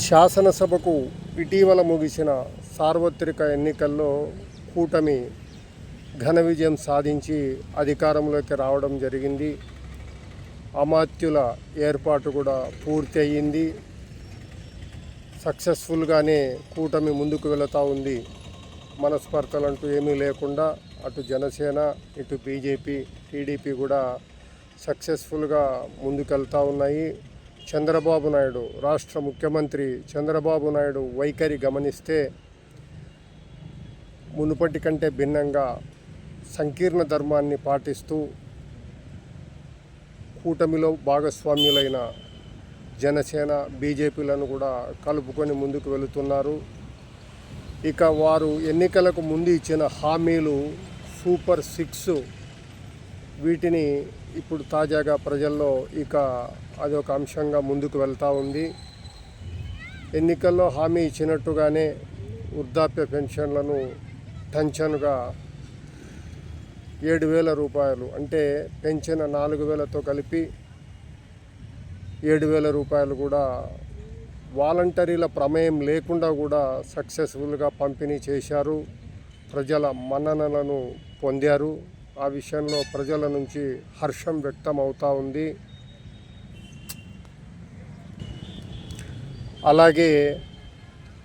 శాసనసభకు ఇటీవల ముగిసిన సార్వత్రిక ఎన్నికల్లో కూటమి ఘన విజయం సాధించి అధికారంలోకి రావడం జరిగింది. అమాత్యుల ఏర్పాటు కూడా పూర్తి అయ్యింది సక్సెస్ఫుల్గానే కూటమి ముందుకు వెళుతూ ఉంది. మనస్పర్తలు అంటూ ఏమీ లేకుండా అటు జనసేన ఇటు బీజేపీ టీడీపీ కూడా సక్సెస్ఫుల్గా ముందుకెళ్తూ ఉన్నాయి. చంద్రబాబు నాయుడు రాష్ట్ర ముఖ్యమంత్రి చంద్రబాబు నాయుడు వైఖరి గమనిస్తే మునుపటి కంటే భిన్నంగా సంకీర్ణ ధర్మాన్ని పాటిస్తూ కూటమిలో భాగస్వామ్యులైన జనసేన బీజేపీలను కూడా కలుపుకొని ముందుకు వెళుతున్నారు. ఇక వారు ఎన్నికలకు ముందు ఇచ్చిన హామీలు సూపర్ సిక్స్ వీటిని ఇప్పుడు తాజాగా ప్రజల్లో ఇక అది ఒక అంశంగా ముందుకు వెళ్తూ ఉంది. ఎన్నికల్లో హామీ ఇచ్చినట్టుగానే వృద్ధాప్య పెన్షన్లను టెన్షన్గా ఏడు వేల రూపాయలు అంటే పెంచిన నాలుగు వేలతో కలిపి ఏడు వేల రూపాయలు కూడా వాలంటరీల ప్రమేయం లేకుండా కూడా సక్సెస్ఫుల్గా పంపిణీ చేశారు. ప్రజల మన్ననలను పొందారు. ఆ విషయంలో ప్రజల నుంచి హర్షం వ్యక్తం అవుతూ ఉంది. అలాగే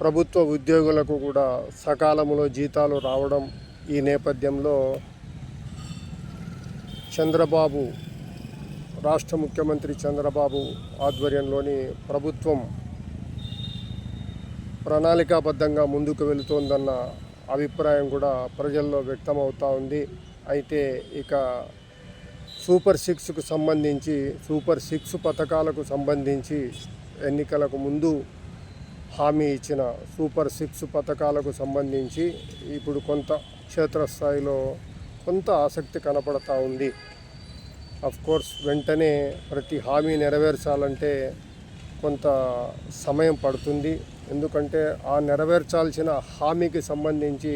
ప్రభుత్వ ఉద్యోగులకు కూడా సకాలంలో జీతాలు రావడం ఈ నేపథ్యంలో చంద్రబాబు రాష్ట్ర ముఖ్యమంత్రి చంద్రబాబు ఆధ్వర్యంలోని ప్రభుత్వం ప్రణాళికాబద్ధంగా ముందుకు వెళుతోందన్న అభిప్రాయం కూడా ప్రజల్లో వ్యక్తమవుతూ ఉంది. అయితే ఇక సూపర్ సిక్స్కు సంబంధించి సూపర్ సిక్స్ పథకాలకు సంబంధించి ఎన్నికలకు ముందు హామీ ఇచ్చిన సూపర్ సిక్స్ పథకాలకు సంబంధించి ఇప్పుడు కొంత క్షేత్రస్థాయిలో కొంత ఆసక్తి కనపడతా ఉంది. అఫ్ కోర్స్ వెంటనే ప్రతి హామీ నెరవేర్చాలంటే కొంత సమయం పడుతుంది. ఎందుకంటే ఆ నెరవేర్చాల్సిన హామీకి సంబంధించి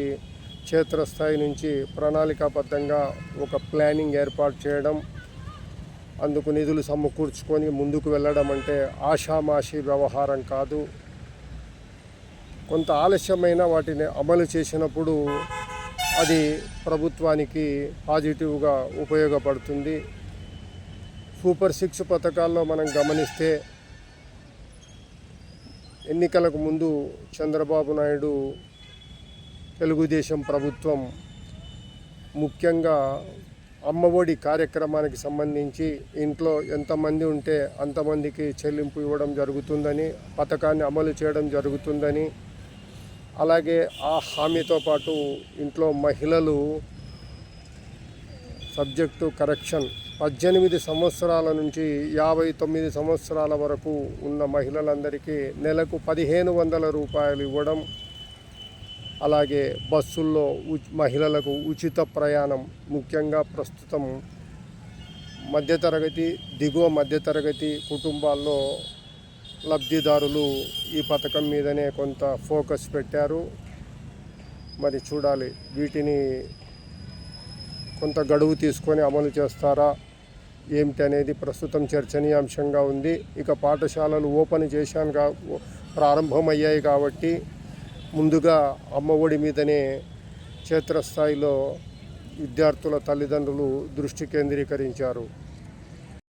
క్షేత్రస్థాయి నుంచి ప్రణాళికాబద్ధంగా ఒక ప్లానింగ్ ఏర్పాటు చేయడం అందుకు నిధులు సమకూర్చుకొని ముందుకు వెళ్ళడం అంటే ఆషామాషి వ్యవహారం కాదు. కొంత ఆలస్యమైన వాటిని అమలు చేసినప్పుడు అది ప్రభుత్వానికి పాజిటివ్గా ఉపయోగపడుతుంది. సూపర్ సిక్స్ పథకాల్లో మనం గమనిస్తే ఎన్నికలకు ముందు చంద్రబాబు నాయుడు తెలుగుదేశం ప్రభుత్వం ముఖ్యంగా అమ్మఒడి కార్యక్రమానికి సంబంధించి ఇంట్లో ఎంతమంది ఉంటే అంతమందికి చెల్లింపు ఇవ్వడం జరుగుతుందని పథకాన్ని అమలు చేయడం జరుగుతుందని అలాగే ఆ హామీతో పాటు ఇంట్లో మహిళలు సబ్జెక్టు కరెక్షన్. పద్దెనిమిది సంవత్సరాల నుంచి యాభై తొమ్మిది సంవత్సరాల వరకు ఉన్న మహిళలందరికీ నెలకు పదిహేను వందల రూపాయలు ఇవ్వడం అలాగే బస్సుల్లో ఉచ్ మహిళలకు ఉచిత ప్రయాణం ముఖ్యంగా ప్రస్తుతం మధ్యతరగతి దిగువ మధ్యతరగతి కుటుంబాల్లో లబ్ధిదారులు ఈ పథకం మీదనే కొంత ఫోకస్ పెట్టారు. మరి చూడాలి వీటిని కొంత గడువు తీసుకొని అమలు చేస్తారా ఏమిటి అనేది ప్రస్తుతం చర్చనీయాంశంగా ఉంది. ఇక పాఠశాలలు ఓపెన్ చేశాను కా ప్రారంభమయ్యాయి కాబట్టి ముందుగా అమ్మఒడి మీదనే క్షేత్రస్థాయిలో విద్యార్థుల తల్లిదండ్రులు దృష్టి కేంద్రీకరించారు.